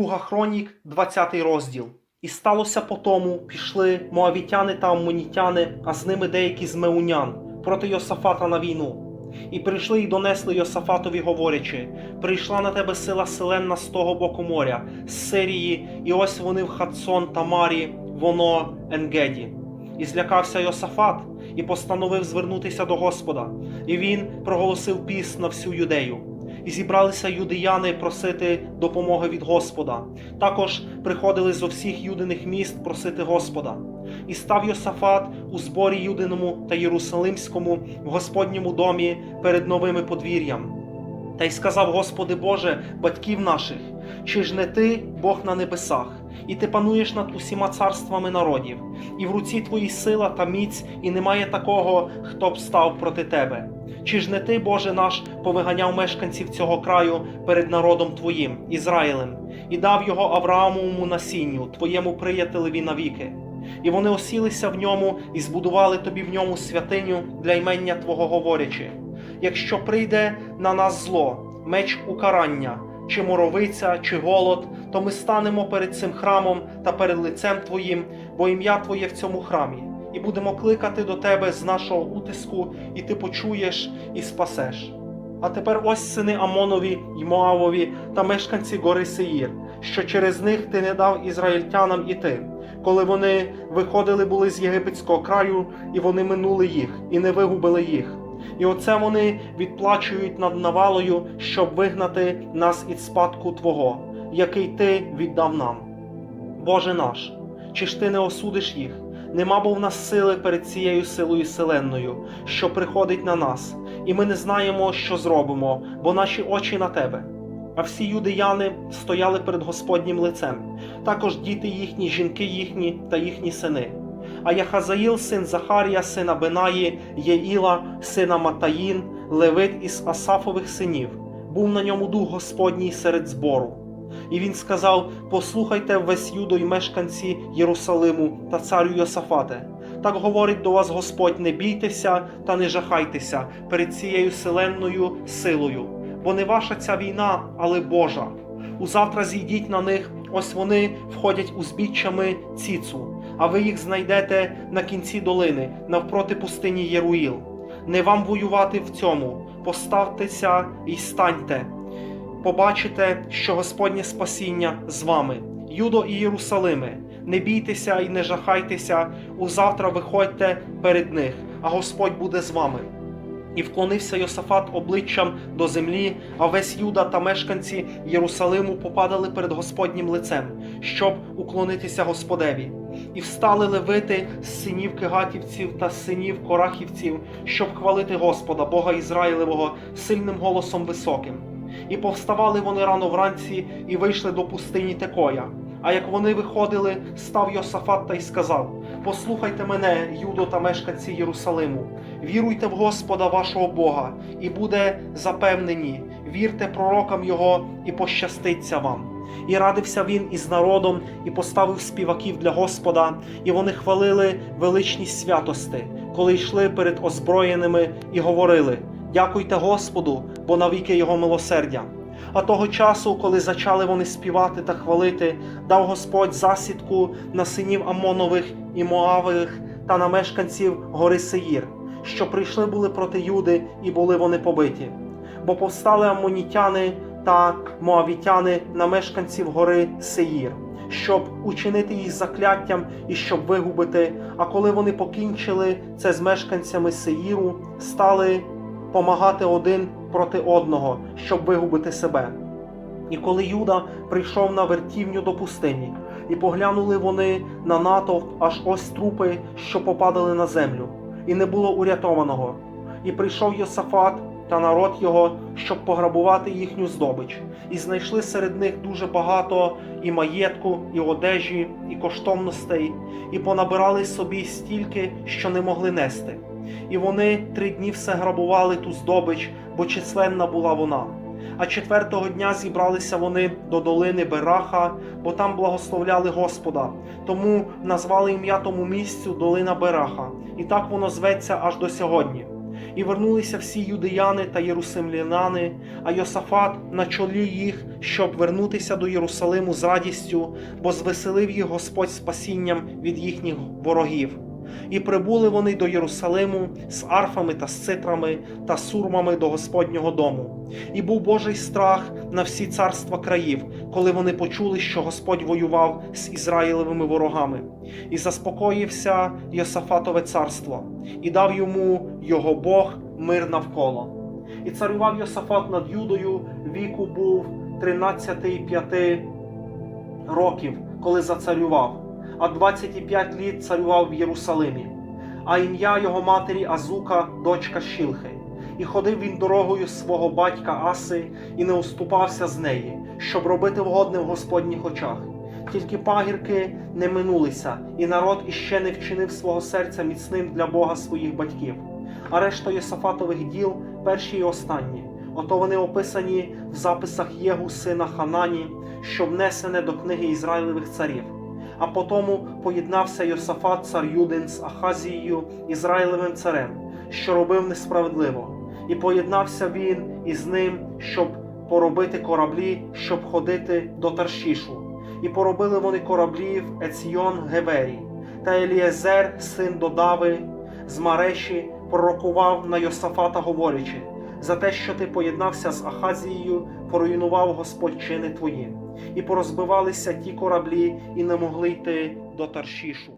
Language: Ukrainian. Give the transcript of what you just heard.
Друга хронік, 20 розділ. І сталося по тому, пішли моавітяни та аммонітяни, а з ними деякі з меунян проти Йосафата на війну. І прийшли і донесли Йосафатові, говорячи: прийшла на тебе сила селенна з того боку моря, з Сирії, і ось вони в Хадсон, Тамарі, воно Енгеді. І злякався Йосафат, і постановив звернутися до Господа. І він проголосив піс на всю юдею. І зібралися юдеяни просити допомоги від Господа. Також приходили зо всіх юдиних міст просити Господа. І став Йосафат у зборі Юдиному та Єрусалимському в Господньому домі перед новими подвір'ям. Та й сказав Господи Боже, батьків наших, чи ж не ти Бог на небесах, і ти пануєш над усіма царствами народів, і в руці твоїй сила та міць, і немає такого, хто б став проти тебе. Чи ж не ти, Боже наш, повиганяв мешканців цього краю перед народом Твоїм, Ізраїлем, і дав його Авраамовому насінню, твоєму приятелеві навіки? І вони осілися в ньому і збудували тобі в ньому святиню для ймення Твого говорячи. Якщо прийде на нас зло, меч укарання, чи моровиця, чи голод, то ми станемо перед цим храмом та перед лицем Твоїм, бо ім'я Твоє в цьому храмі, і будемо кликати до Тебе з нашого утиску, і Ти почуєш і спасеш. А тепер ось сини Амонові й Моавові та мешканці гори Сеїр, що через них ти не дав ізраїльтянам іти, коли вони виходили були з єгипетського краю, і вони минули їх, і не вигубили їх. І оце вони відплачують над навалою, щоб вигнати нас із спадку Твого, який Ти віддав нам. Боже наш, чи ж ти не осудиш їх? Нема бо в нас сили перед цією силою селенною, що приходить на нас, і ми не знаємо, що зробимо, бо наші очі на тебе. А всі юдеяни стояли перед Господнім лицем, також діти їхні, жінки їхні та їхні сини. А Яхазаїл, син Захарія, сина Бенаї, Єїла, сина Матаїн, Левит із Асафових синів, був на ньому дух Господній серед збору. І він сказав: Послухайте весь юдо й мешканці Єрусалиму та царю Йосафате. Так говорить до вас Господь: не бійтеся та не жахайтеся перед цією селенною силою, бо не ваша ця війна, але Божа. Узавтра зійдіть на них, ось вони входять узбіччями ціцу, а ви їх знайдете на кінці долини, навпроти пустині Єруїл. Не вам воювати в цьому, поставтеся і станьте побачите, що Господнє спасіння з вами, Юдо і Єрусалиме. Не бійтеся і не жахайтеся, узавтра виходьте перед них, а Господь буде з вами. І вклонився Йосафат обличчям до землі, а весь Юда та мешканці Єрусалиму попадали перед Господнім лицем, щоб уклонитися Господеві. І встали левити з синів кигатівців та синів корахівців, щоб хвалити Господа, Бога Ізраїлевого, сильним голосом високим. І повставали вони рано вранці і вийшли до пустині Текоя. А як вони виходили, став Йосафат та й сказав: Послухайте мене, Юдо та мешканці Єрусалиму, віруйте в Господа вашого Бога, і буде запевнені, вірте пророкам Його, і пощаститься вам. І радився він із народом, і поставив співаків для Господа, і вони хвалили величність святости, коли йшли перед озброєними і говорили: Дякуйте Господу, бо навіки Його милосердя. А того часу, коли зачали вони співати та хвалити, дав Господь засідку на синів Амонових і Моавих та на мешканців гори Сеїр, що прийшли були проти Юди, і були вони побиті. Бо повстали амонітяни та моавітяни на мешканців гори Сеїр, щоб учинити їх закляттям і щоб вигубити. А коли вони покінчили це з мешканцями Сеїру, стали помагати один проти одного, щоб вигубити себе. І коли Юда прийшов на вертівню до пустині, і поглянули вони на натовп аж ось трупи, що попадали на землю, і не було урятованого. І прийшов Йосафат та народ його, щоб пограбувати їхню здобич, і знайшли серед них дуже багато і маєтку, і одежі, і коштовностей, і понабирали собі стільки, що не могли нести. І вони три дні все грабували ту здобич, бо численна була вона. А четвертого дня зібралися вони до долини Бераха, бо там благословляли Господа. Тому назвали ім'я тому місцю Долина Бераха, і так воно зветься аж до сьогодні. І вернулися всі юдеяни та єрусалимляни, а Йосафат на чолі їх, щоб вернутися до Єрусалиму з радістю, бо звеселив їх Господь спасінням від їхніх ворогів. І прибули вони до Єрусалиму з арфами та з цитрами та сурмами до Господнього дому. І був Божий страх на всі царства країв, коли вони почули, що Господь воював з Ізраїлевими ворогами, і заспокоївся Йосафатове царство, і дав йому його Бог мир навколо. І царював Йосафат над Юдою, віку був 13-5 років, коли зацарював, а 25 літ царював в Єрусалимі. А ім'я його матері Азука, дочка Шілхи. І ходив він дорогою свого батька Аси і не уступався з неї, щоб робити вгодне в Господніх очах. Тільки пагірки не минулися, і народ іще не вчинив свого серця міцним для Бога своїх батьків. А решта Йосафатових діл перші і останні. Ото вони описані в записах Єгу, сина Ханані, що внесене до книги Ізраїлевих царів. А потому поєднався Йосафат, цар Юдин з Ахазією, Ізраїлевим царем, що робив несправедливо, і поєднався він із ним, щоб поробити кораблі, щоб ходити до Таршішу. І поробили вони кораблі в Еціон Гевері. Та Елієзер, син Додави, з Мареші, пророкував на Йосафата, говорячи: за те, що ти поєднався з Ахазією, поруйнував Господь чини твої, і порозбивалися ті кораблі, і не могли йти до Таршішу.